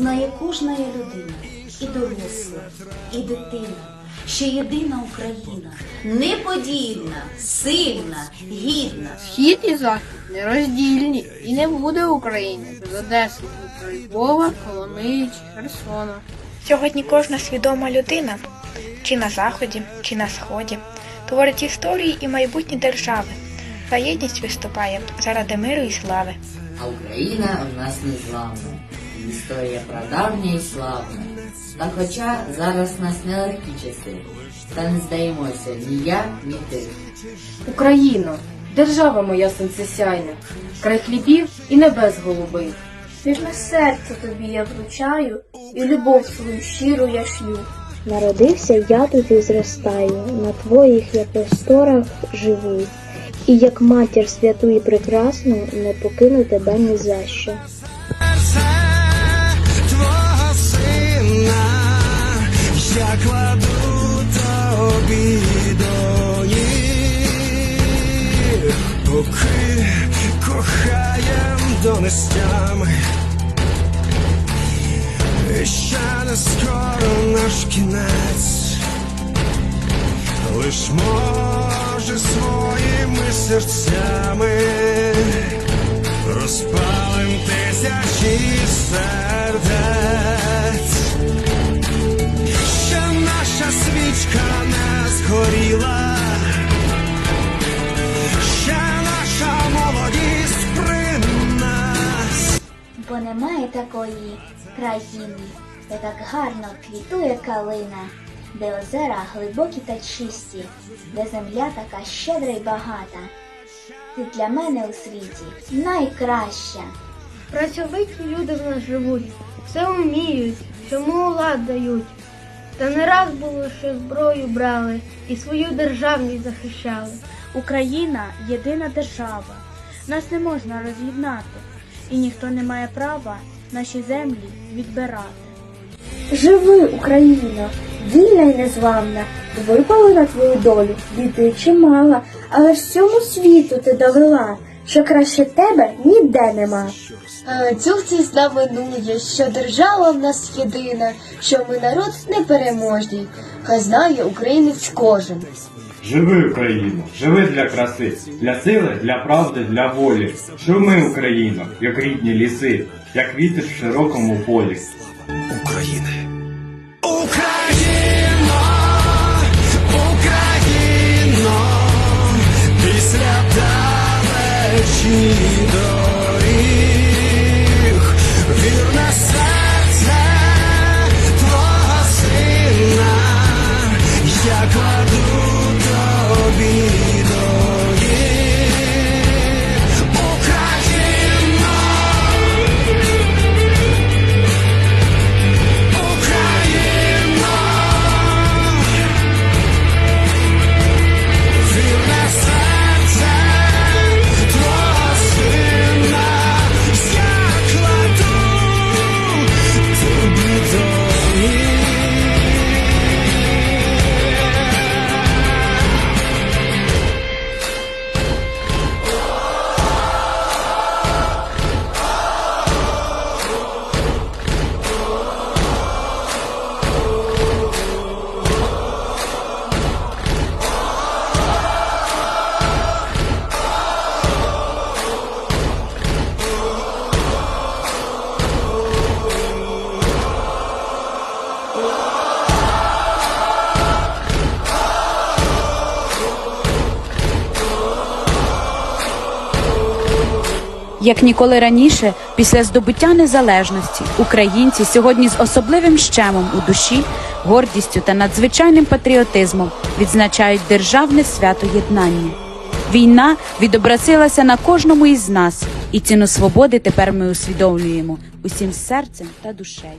знає кожна людина, і доросла, і дитина, що єдина Україна, неподільна, сильна, гідна. Схід і захід нероздільні, і не буде України без Одеси, Львова, Коломиї чи Херсона. Сьогодні кожна свідома людина, чи на заході, чи на сході, творить історії і майбутні держави. За єдність виступає заради миру і слави. А Україна у нас незламна, історія прадавня і славна. Та хоча зараз нас нелегкі часи, та не здаємося ні я, ні ти. Україно, держава моя сонцесяйна, край хлібів і небес голубих. Вірне серце тобі я вручаю, і любов свою щиру я шлю. Народився я тут і зростаю, на твоїх я просторах живу. І як матір святу і прекрасну, не покину тебе ні за що. Я кладу тобі до поки кохаєм донестями. І ще не скоро наш кінець, лиш може своїми серцями. Розпалим тисячі сердець, немає такої країни, де так гарно квітує калина, де озера глибокі та чисті, де земля така щедра й багата. Ти для мене у світі найкраща. Працьовиті люди в нас живуть, все вміють, всьому лад дають. Та не раз було, що зброю брали і свою державність захищали. Україна єдина держава. Нас не можна роз'єднати, і ніхто не має права наші землі відбирати. Живи, Україно, вільна й незламна, випала на твою долю, біди чимала, але всьому світу ти довела, що краще тебе ніде нема. Цю всі знаменує, що держава в нас єдина, що ми народ непереможний, хай знає українець кожен. Живи, Україно, живи для краси, для сили, для правди, для волі. Шуми, Україно, як рідні ліси, як вітер в широкому полі. України. Як ніколи раніше, після здобуття незалежності, українці сьогодні з особливим щемом у душі, гордістю та надзвичайним патріотизмом відзначають державне свято єднання. Війна відобразилася на кожному із нас, і ціну свободи тепер ми усвідомлюємо усім серцем та душею.